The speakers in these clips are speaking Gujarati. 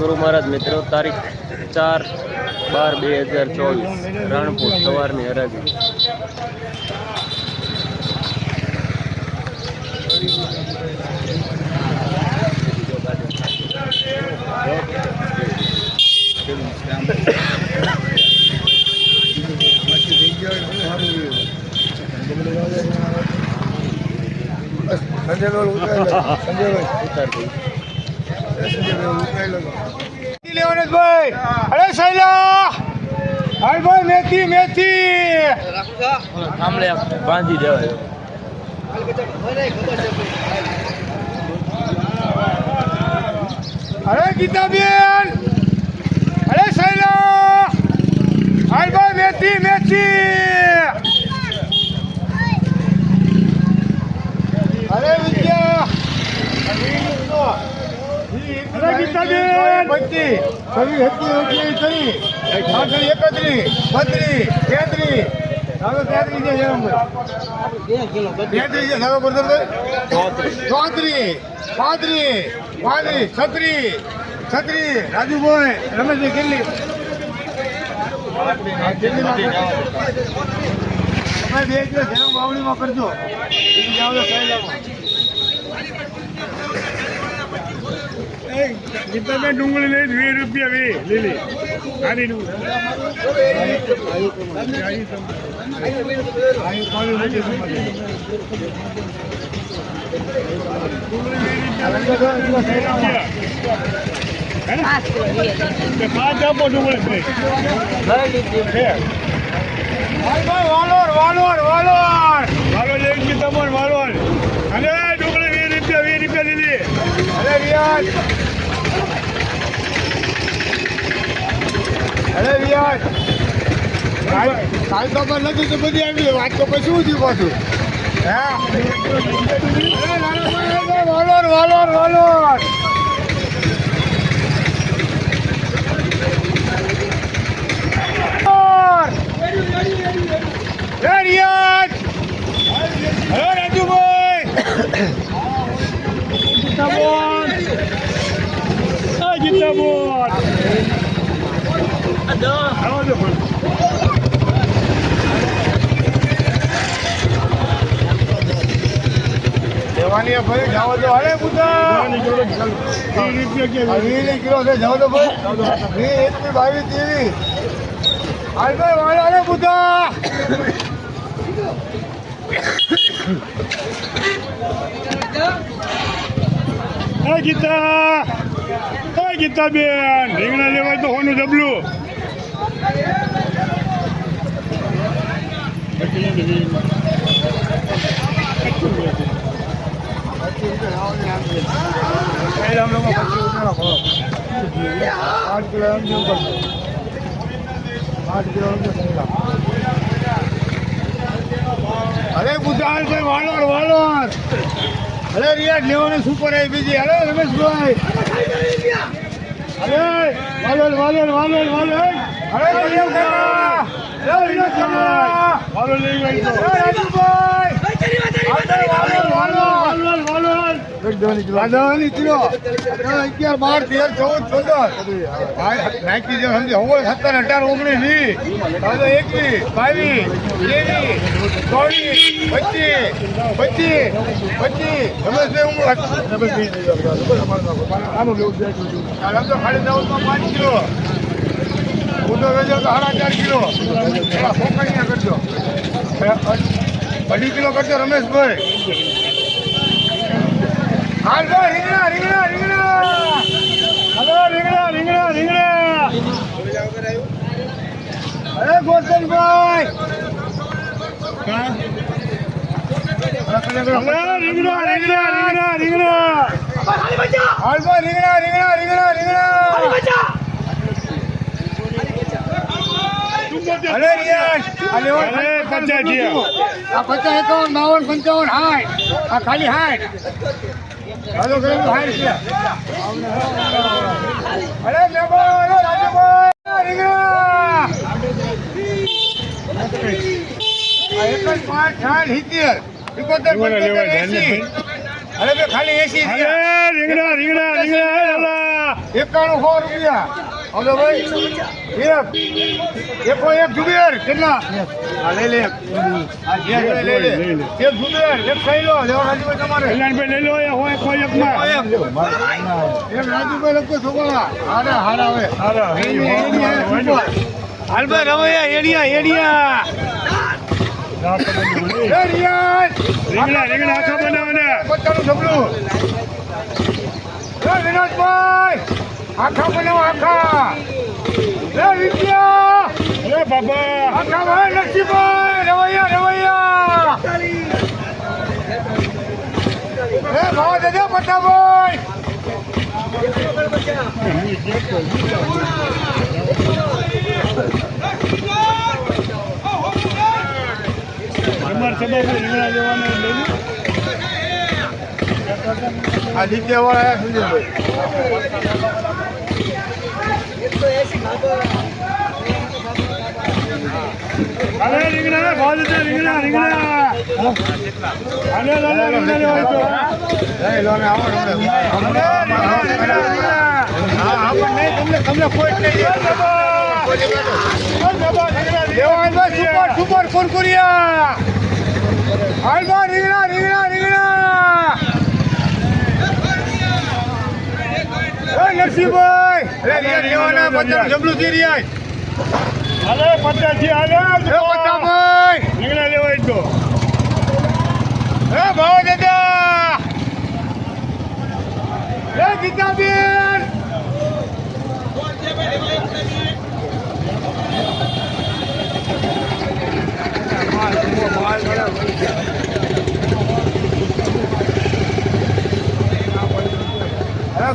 ગુરુ મહારાજ મિત્રો તારીખ ચાર બાર બે હજાર ચોવીસ રાણપુર સવારની હરાજી. સંજયભાઈ ઉતાર સંજયભાઈ ઉતાર દઈ સંજયભાઈ ઉતરાઈ લો લેવાનસભાઈ અરે શૈલા! હાલ મેથી મેથી! આમળે બાંધી દેવાય અરે ગીતાબેન! અરે શૈલા! હાલ ભાઈ મેથી મેથી! અરે વિદ્યા અરે ગીતાબેન પચી છવ્વીસ હતી. ત્રીસ આઠરી એકત્રીસ. બત્રીસ, તેત્રીસ. ચોત્રીસ, પાંત્રીસ પાંત્રીસ છત્રીસ. છત્રીસ. રાજુભાઈ, રમેશભાઈ, કેટલી? તમે બે કિલો જેનો વાવણીમાં કરજો. બીજું જાવ તો ગીતાબેન ડુંગળી લઈ વીસ રૂપિયા વી લીલી આની પાંચ આપો ડુંગળી વાલોર વાલોર વાલોર વાલો લઈ ગીતાબેન વાલો અને ડુંગળી વીસ રૂપિયા વીસ રૂપિયા લીલી અરે રિયાજ અરે રિયાજ કાલ તો પણ નથી તો બધી આવી વાત તો પછી શું થયું પાછું? હે? વાલોર વાલોર વાલોર વાલોર! એ રિયાજ અરે રાજુભાઈ ગીતાબોન આ ગીતાબોન જો પણ દેવાની આ ભાઈ જાઓ તો હાલે પુતા છે જાઓ તો ભાઈ. વીસ એકવી બાવીસ ત્રેવીસ. હાલ ભાઈ, વાળા હાલે પુતા ગીતા બેન. રીંગણા લેવાય તો હોનું ડબલું એમ આઠ કિલો એમ અરે ગુજરાત ભાઈ વાલોર વાલોર. અરે રિયાજ લેવાની સુપર આવી બીજી. અરે રમેશભાઈ. અરે વાલોર વાલોર વાલોર વાલોર. અગિયાર બાર તેર ચૌદ પંદર નાખી દે સમજી ઓગણ સત્તર અઢાર ઓગણીસ વીસ એકવીસ બાવીસ ત્રેવીસ ચોવીસ પચીસ પચીસ પચીસ રમેશભાઈ હું આમ તો ખાલી ચૌદમાં પાંચ કિલો. ઊંધો વેચો તો સાડા ચાર કિલો. થોડા ફોકણીયા કરજો. અઢી કિલો કરજો રમેશભાઈ. હાલ ભાઈ રીંગણા રીંગણા રીંગણા. હલો રીંગણા રીંગણા રીંગણા. અરે ગોસનભાઈ રીંગણા રીંગણા રીંગણા રીંગણા. હાલ ભાઈ રીંગણા રીંગણા રીંગણા રીંગણા. અરે રિયાઝ આ અરે પચાસ થયા. આ પચાસ એકાવન બાવન પંચાવન સાઠ આ ખાલી સાઠ હાલો કરેલું સાઠ છે. અરે મેમ્બર અરે રાજુભાઈ રીંગણા. એક જ પાંચ સાઠ સિત્તેર એકોતેર પંચોતેર ધ્યાન અરે બે ખાલી એસી રીંગણા રીંગણા રીંગણા. એકાણું સો રૂપિયા. હવે ભાઈ. એક. એકો એક જુબેર. કેટલા? હા લઈ લે એક. લે. લે. એક જુબેર એક સૈલો. લેવા રાજુભાઈ તમારે. કલ્યાણભાઈ લઈ લો એ હોય કોઈ એકમાં. એક રાજુભાઈ લખો છોકરા. હારા હાર આવે. હાલભાઈ રમૈયા એડિયા એડિયા! રીંગણા રીંગણા આખા બનાવવાના. ઢબલું. એ વિનોદભાઈ આખા બનો આખા. લે વિદ્યા! લે બાબા! આખા ભાઈ નરસિંહભાઈ રવૈયા રવૈયા. એ ભાવ દેજો પટ્ટાભાઈ તમારે સભા રીંગણા લેવાના લઈ લો આ નીચે વાળા સુજયભાઈ અરે રીંગણા ભાવ દેજો રીંગણા રીંગણા અરે લાલા રીંગણા લેવાય તો એ લો ને આવો. હા, આપણને નહીં, તમને તમને કોઈ નહીં લેવાય સુપર સુપર કુરકુરિયા હાલમાં રીંગણા રીંગણા રીંગણા નરસિંહભાઈ રિયા લેવાના પચાસ જબલું થી રિયા. અરે પચાસી અરે એ પટ્ટાભાઈ રીંગણા લેવા તો. એ ભાવ દાદા. એ ગીતાબેન.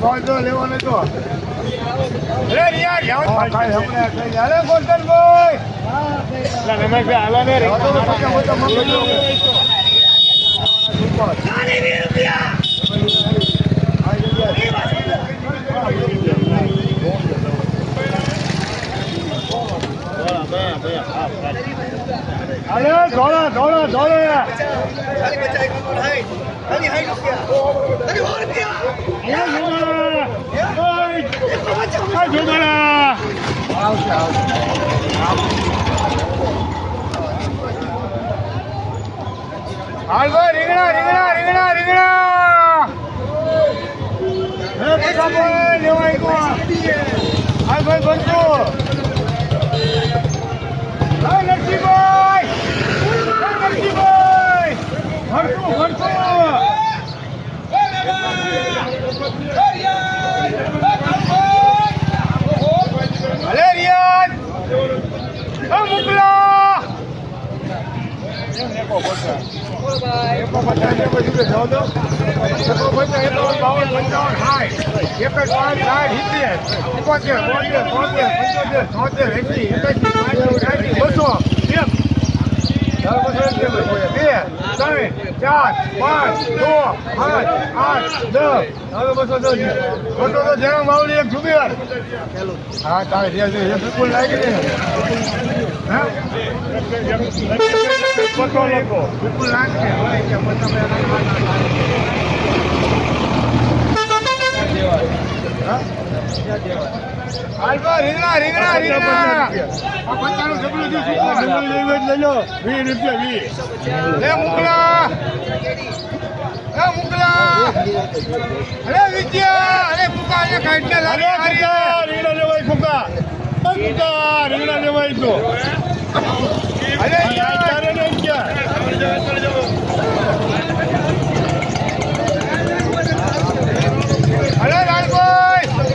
ભાવ તો લેવાનો તો. અરે રિયા જાઓ ખાઈ હમણાં ખાઈ અરે ગોરધનભાઈ રમેશભાઈ હાલા ને જાઓ તો પછી હું તો મંગાવી દઉં. અરે ધોળા ધોળા ધોળા હાલ ભાઈ રીંગણા રીંગણા રીંગણા. રીંગણા હે પટાભાઈ લેવા આવ્યો હાલ ભાઈ હા નરસિંહભાઈ નરસિંહભાઈ ભરતું ભરતું હા મુકલા બાસી, બે, ત્રણ, ચાર, પાંચ, છ, આઠ આઠ, દસ. હવે બસો દસ. બસો તો જેમ માવલી એક જુબેર. હા તારે બિલકુલ લાગી દે હા પતો લોકો બિલકુલ લાગશે હોય કે મતલબ હાલવા રીંગણા રીંગણા રીંગણા જ લઈ લો વીસ રૂપિયા વીસ એ મુકલા એ મુકલા અરે વિદ્યા અરે મુકા અરે કાઢને અરે લાગે ફૂકા રીંગણા લેવાય ફૂકા ફૂકા રીંગણા લેવાય તો અરે યાર ને ક્યાં અરે લાલભાઈ!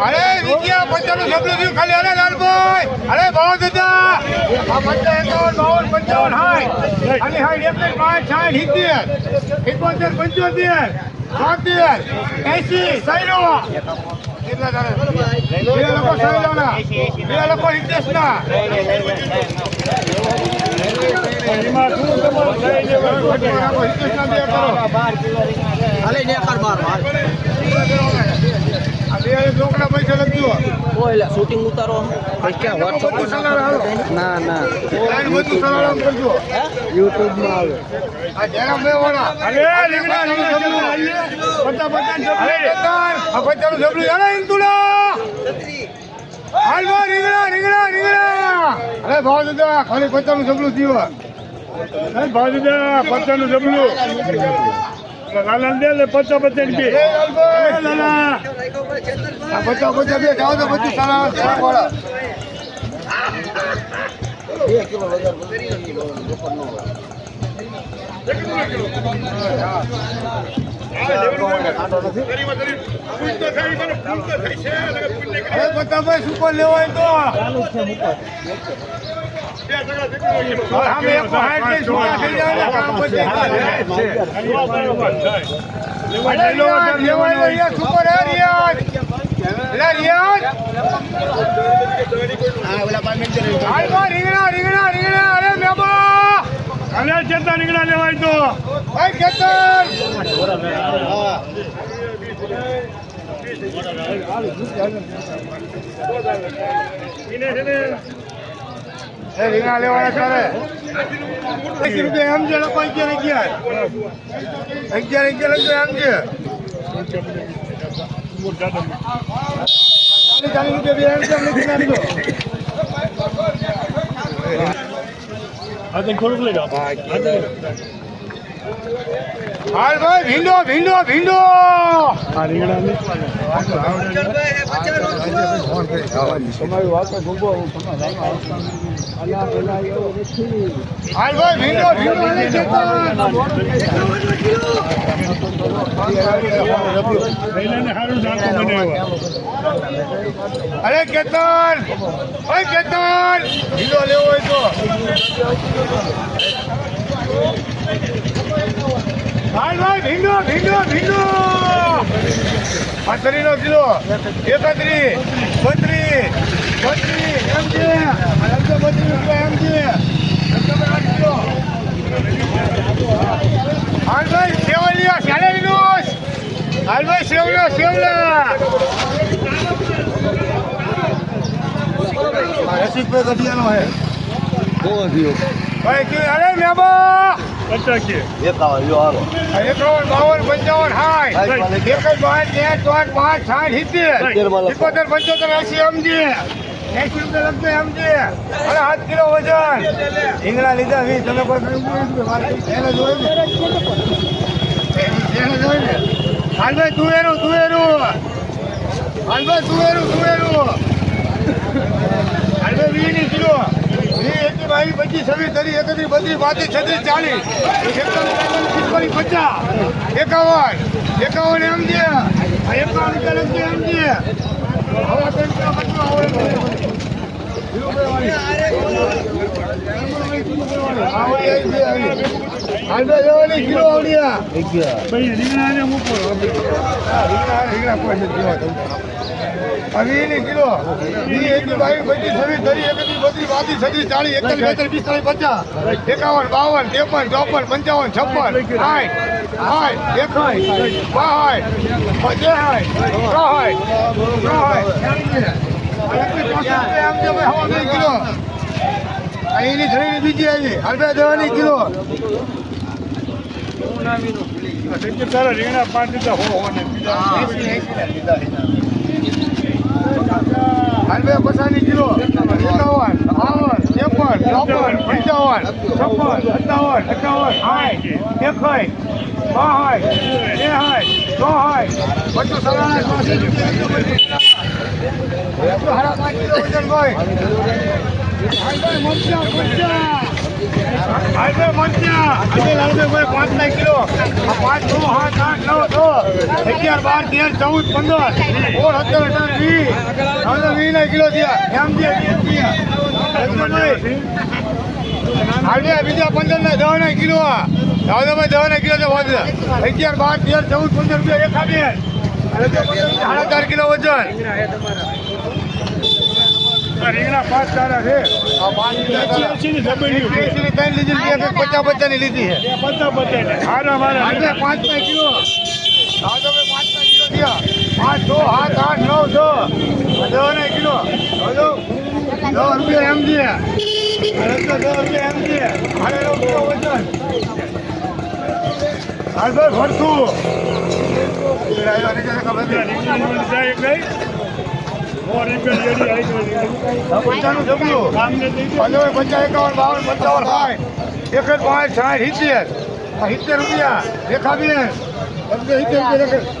અરે વિદ્યા પંચાણું જબલું થયું ખાલી અરે લાલભાઈ અરે ભાવ દાદા આ પંચા એકાવન બાવન પંચાવન સાઠ ખાલી સાઠ એકવીસ પાંચ સાઠ સિત્તેર. એકોતેર પંચોતેર. છોતેર એસી સાઈઠ કેટલા તારે બે લોકો બે હિતેશના? હિતેશના બે કરો પૈસા લખજો શૂટિંગ ઉતારો. બધું સલાડ ના ના. કરજો યુટ્યુબમાં આવે. અરે, જબલું, હાલે. પચાસ, પચાસ જબલું. અરે કેતન, આ પચાસનું જબલું હાલે ઇન્દુલા. હાલ બા, રીંગણા, રીંગણા, રીંગણા. અરે ભાવ દાદા, ખાલી પચાસનું જબલું થયું. હે, ભાજુદા, પચાસનું જબલું. લાલા દે લે પચાસ પચાસ બે. લાલા. પચાસ પચાસ તો બધું સારા સારા વાળા. અરે રિયાઝ, લેવાય તો હાલ બા, રીંગણા લેવાય તો ભાઈ કેતન એને છે ને એ રીંગણા લેવાના તારે એસી રૂપિયા એમ છે લોકો અગિયાર અગિયાર. અગિયાર અગિયાર એમ છે. ચાલીસ ચાલીસ રૂપિયા બે એમ છે એમ નથી નાખતો. થોડુંક લઈ જાઓ હાલ ભાઈ ભીંડો ભીંડો ભીંડો. આ રીંગણા ને હાલ ભાઈ ભીંડો ભીંડો બનાવ્યા અરે કેતન ઓય કેતન ભીંડો લેવો હોય તો હાલ ભાઈ, ભીંડો ભીંડો ભીંડો. પાથરીનો કિલો. એકત્રીસ બત્રીસ બત્રીસ એમ છે લગતો બત્રીસ રૂપિયા એમ છે બે આઠ કિલો. હાલ ભાઈ સેવલિયા સેલેરીનો હાલ ભાઈ સેવલા સેવલા રસિકભાઈ કઢિયાનો હે. ભાઈ કે અરે મેબા. પચાસ. એકાવન બાવન પંચાવન સાઠ એક જ બાર તેર ચોટ પાંચ સાઠ સિત્તેર. એકોતેર પંચોતેર એસી એમજી. એસી રૂપિયા લગતો એમજી. અરે સાત કિલો વજન. રીંગણા લીધા વીસ. તમે કોઈ હાલભાઈ તુવેરું તુવેરું હાલભાઈ તુવેરું તુવેરું હાલભાઈ વીની કિલો. વી એકી બાવી પચીસ છવ્વીસ ત્રીસ એકત્રીસ બત્રીસ પાંત્રીસ છત્રીસ ચાલીસ. પિસ્તાલીસ પચાસ. એકાવન. એકાવન એમ છે એકાવન એમ છે કિલો આવડિયા. અઢી કિલો. વી એકી બાવીસ પચીસ છવ્વીસ ધરી એકત્રીસ બત્રીસ પાંત્રીસ છત્રીસ ચાલીસ એકતાલીસ બેતાલીસ પિસ્તાલીસ પચાસ એકાવન બાવન ત્રેપન ચોપન પંચાવન છપ્પન સાઠ સાઠ એકાઠ બાસઠ પચાસ ત્રાસઠ કિલો. અહીંની ખરીદી બીજી આવી. હલવે દવાની કિલો. તારા રીંગણા પાંચ લીધા હો હોને હલવે પસાની કિલો એકાવન બાવન ત્રેપન ચોપન પંચાવન છપ્પન સત્તાવન અઠાવન સાઠ એકસાઠ બાસઠ ત્રેસઠ ચોસઠ બધું એટલું હારા પાંચ કિલો વજન ભાઈ હાલભાઈ મરચા મરચા મંત્યા આજે લાલભાઈ પાંચ ના કિલો. પાંચ છ, સાત, આઠ, નવ, દસ, અગિયાર, બાર, તેર, ચૌદ, પંદર, સોળ, સત્તર, અઢાર, વીસ, હવે વીસ ના કિલો થયા. એમ આજે બીજા પંદર ના દસ ના કિલો દાદાભાઈ દસ ના કિલો છે વધે અગિયાર, બાર, તેર, ચૌદ, પંદર રૂપિયા એક બે સાડા ચાર કિલો વજન. રીંગણા પાંચ સારા છે. પચાસ પચાસની લીધી છે. બધા ને. હારા મારા. પાંચ પાંચ કિલો. હા તમે પાંચ છ સાત આઠ નવ છ ને કિલો. હલો? દસ રૂપિયા એમ છે. દસ રૂપિયા એમ છે. અરે નવ કિલો વજન હાલ ભાઈ ભરતું ખબર નહીં. પંચાનું જમલું પંદર પંચાવન એકાવન, બાવન, પંચાવન સાઠ એક જ પાંચ, સાઠ, સિત્તેર. સિત્તેર રૂપિયા. રેખાબેન તમને સિત્તેર રૂપિયા.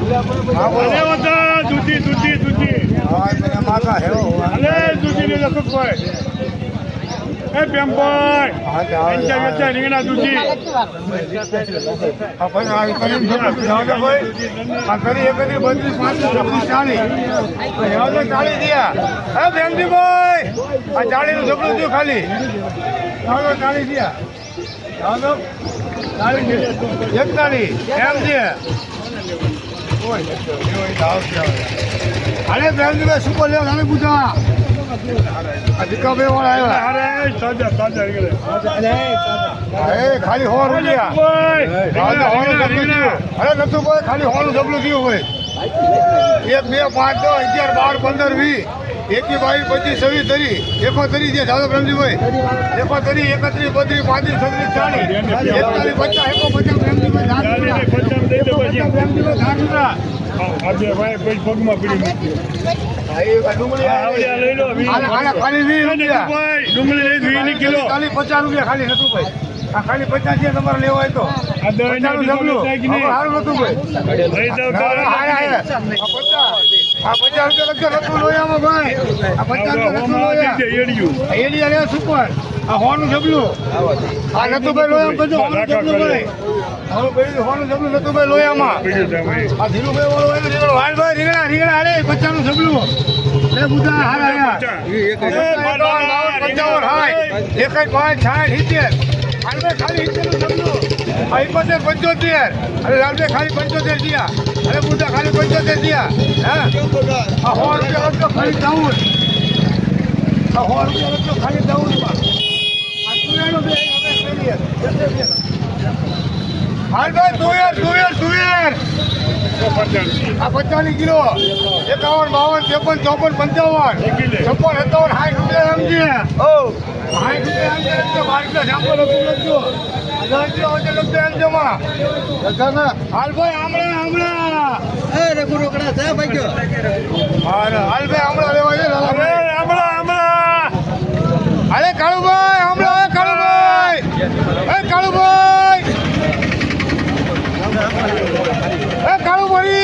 અરે વતા દૂધી દૂધી દૂધી અરે દૂધી ને લખો કોઈ એ પંચા આવે. વેચા રીંગણા દૂધી આ ભાઈ ભાઈ. આ કરી એક કરી બત્રીસ, પાંત્રીસ, છવ્વીસ, ચાલીસ. તો ચાલીસ થયા. હે ભેમજીભાઈ, આ ચાલીસનું જબલું થયું ખાલી. થયા. તો ચાલીસ થયા. એકતાલીસ. એમ છે. અરે ભેમજીભાઈ શું બોલ્યો? તમે પૂછા ખાલી સો રૂપિયા. અરે નતું કોઈ ખાલી હોનું જબલું થયું હોય. એક બે પાંચ દસ અગિયાર બાર પંદર વીસ. એકી બાવીસ પચીસ છવ્વીસ તરી એકોતરી છે દાદા પ્રેમજીભાઈ એકોતરી એકત્રીસ બત્રીસ પાંત્રીસ છત્રીસ ચાલીસ. એકતાલીસ પચાસ એકો પચાસ પ્રેમજીભાઈ. આજે ભાઈ કોઈ પગમાં પડી ડુંગળી કિલો. ખાલી પચાસ રૂપિયા ખાલી નતું ભાઈ. આ ખાલી પચાસ છે તમારે લેવો હોય તો? સારું નતું ભાઈ. પચાસ. આ પચાસ રૂપિયા લખજો નતું લોયામાં ભાઈ. આ પચાસ રૂપિયા નતું એડિયું. સુપર. આ હોનું જબલું. આ નતું ભાઈ લોયામાં બધું હોનું જબલું ભાઈ. હોનું જબલું લોયામાં આ ધીરુભાઈ વાળો ભાઈ રીંગણા રીંગણા હાલે પચાસનું જબલું. લે બુધા હાલ આયા પંચાવન હાય. એક પાંચ સાઠ સિત્તેર. હાલભાઈ ખાલી સિત્તેરનું જમલું આ પંચોતેર. અરે લાલભાઈ ખાલી પંચોતેર થયા. અરે બુધા ખાલી પંચોતેર થયા હે? સો રૂપિયા લખજો ખાલી દઉં સો રૂપિયા લખજો ખાલી દઉં બે. હાલભાઈ તુવેર તુવેર તુવેર. આ પચાસની કિલો. એકાવન બાવન ત્રેપન ચોપન પંચાવન. છપ્પન સત્તાવન સાઠ રૂપિયા સમજીએ. સાઠ રૂપિયા બાર કિલો જાંબુ લખી લખજો દસ કિલો વચ્ચે લખજો એમ જમા હાલ ભાઈ આમળા આમળા હાલ હાલ ભાઈ આમળા લેવા છે હમણાં હમણાં. અરે કાળુભાઈ હમણાં કાળુભાઈ. કાળુભાઈ. હે કાળુભાઈ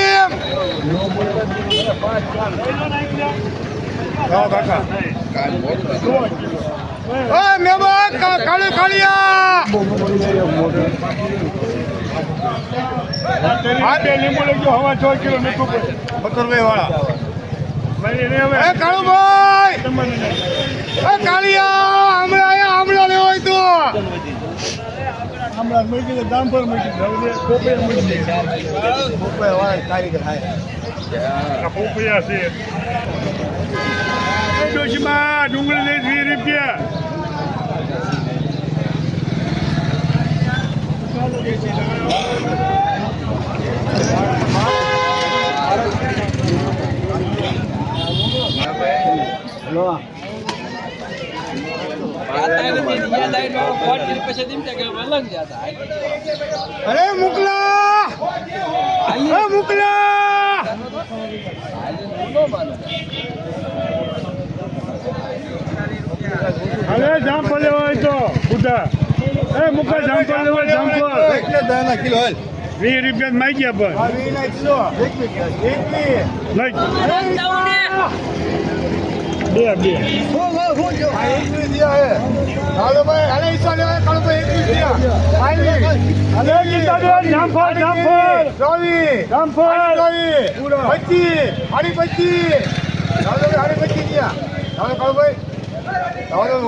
કાળી કાળિયા. આ તે લીંબુ લઈ હવા છ કિલો મીઠું પડે પતરભાઈ વાળા કાળુભાઈ. કાળિયા હમણાં આયા હમણાં લેવો હોય તો. હમણાં મૂકી દે દામ પર મૂકી દે પોપૈયા મૂકી દે પોપૈયા છે. ડોશીમાં ડુંગળી વીસ રૂપિયા. અરે મુકલા! હે મુકલા! હવે જામફળ પડ્યો હોય તો બુધા દાના કિલો હાલ. વીસ રૂપિયા માગ્યા પણ. આ વીના કિલો. એકવી એકવી લઈ. બે બે.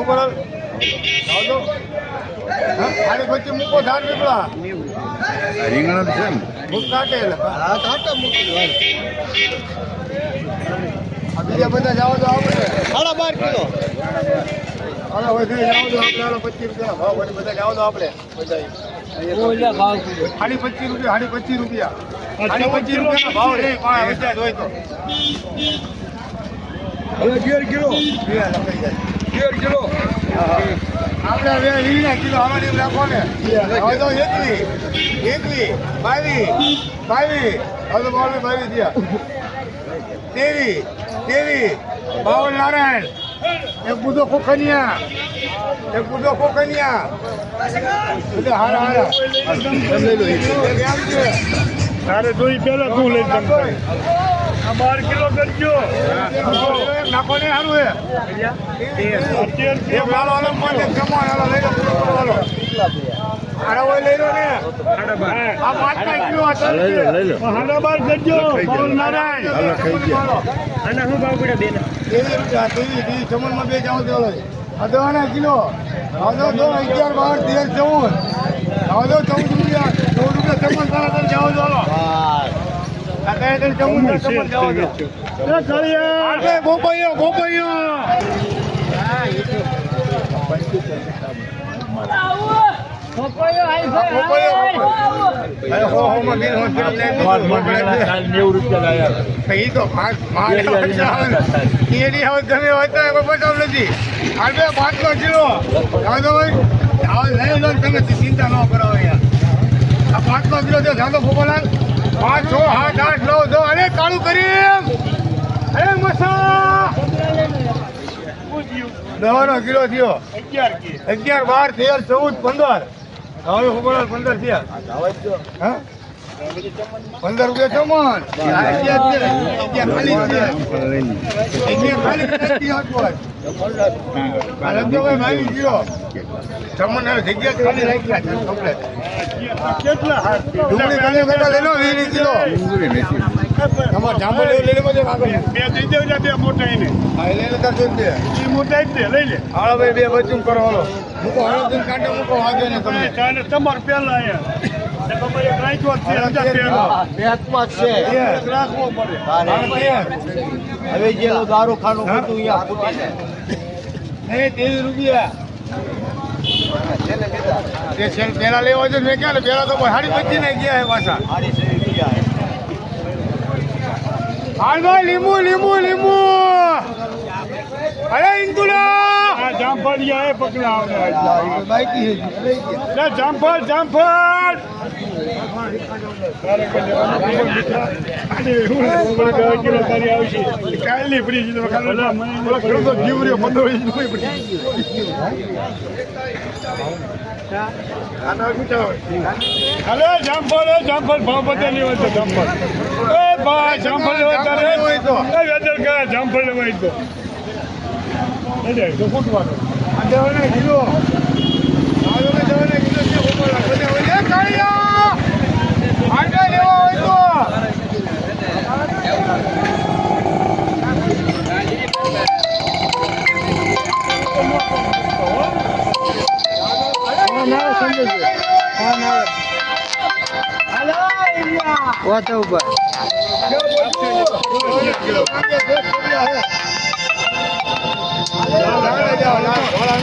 ઉપર પચીસ મૂકો ધાર નીકળા રીંગણ છે ને મૂક કાઢે હા કાઢો બીજા બધા જાવ તો આપણે સાડા બાર કિલો. હાલો વધી જાવ તો આપણે હાલો પચીસ રૂપિયા. ભાવ વળી બધા જાવ તો આપણે. બધા સાડી પચીસ રૂપિયા સાડી પચીસ રૂપિયા. સાડી પચીસ રૂપિયા ભાવ રે પાંચ હજાર હોય તો. હવે ગેર કિલો. લખાઈ જાય. ગેર કિલો આપણે હવે વીસના કિલો હવાની રાખો ને. હવે તો એકવી એકવી બાવી બાવી. હવે તો બાવીસ બાવીસ થયા. તેવી તેવી બાવન નારાયણ. એક બુધો ખોખનિયા. એક બુધો ખોખનિયા. બધા હારા હારા. તારે જોઈ પેલા તું લઈ જમ બાર કિલો કરજો. નાખો ને હારું હે. અત્યારે એક માલો અલગમાં એક જમવાનો હાલો લઈ લો પૂરો હાલો. હારા હોય લઈ લો ને. આ પાંચ પાંચ કિલો આ ચાલુ હાડા બાર કરજો. પવન નારાયણ. અને શું ભાવ પડે બેન? તેવી રૂપિયા તેવી તેવી જમણમાં બે જાવ તો અધવાના કિલો. આવજો દો અગિયાર બાર તેર ચૌદ. રૂપિયા ચૌદ રૂપિયા જમણ સારા તને જાવ હોસ્પિટલ લઈ નેવું રૂપિયા પાંચ નથી આ બે પાંચસો કિલો તમે ચિંતા ન કરો યાર આ પાંચસો કિલો છે જાદો ફોકોલાલ પાંચ છ આઠ આઠ નવ દો અરે કાળું કરી અરે મસા. દવાનો કિલો થયો. અગિયાર બાર તેર ચૌદ પંદર. હવે પંદર થયા હા? પંદર રૂપિયા ચમન. તમારે પેલા હવે જે દારૂ ખાનું? હતું અહીંયા ફૂટી જાય એ રૂપિયા પેલા લેવા છે મેં ક્યાં પેલા તો સાડી પચીસ ને ગયા પાછા હાલ ભાઈ લીંબુ લીંબુ લીંબુ અરે ઇન્દુલા જામફળ યા પકડા આવે બાઈકી લે, જામફળ જામફળ કાલની ફ્રી તો ખાલી ઓલા ખેડૂતો જીવ રહ્યો, પંદર. હાલે જામફળ જામફળ ભાવ બધા લેવા છે જામફળ એ ભાઈ જામફળ લેવા તારે તો. વેદર કયા જામફળ લેવા તો એ જાય તો ફૂટવાનું જવાના આલોને જવાના હોય એ કાળિયા આંડા લેવા હોય તો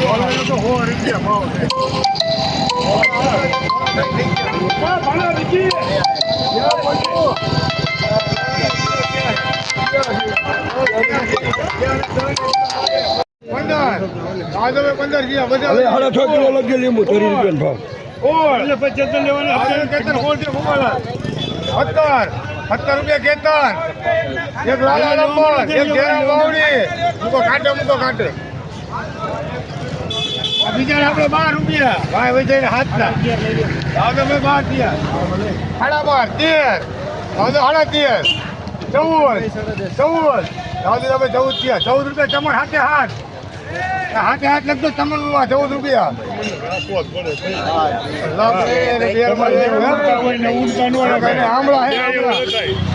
ઓલાનો તો સો રૂપિયા ભાવ છે હા, ભાણા દીધી. લાલા નંબર એક ઘેરા મૂકો કાંટે મૂકો કાંટે. બીજા આપણે બાર રૂપિયા. ભાઈ વિજય હાથ ના. તમે બાર થયા. સાડા બાર તેર. સાડા તેર. ચૌદ ચૌદ. દાદુભાઈ ચૌદ થયા. ચૌદ રૂપિયા ચમણ હાથે હાથ. હાથે હાથ લખતો ચમણ ચૌદ રૂપિયા. આમળા હે? આમળા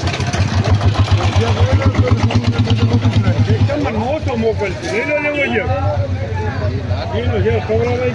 મોકલશે એનો લેવો છે એનો જે ખવડાવાય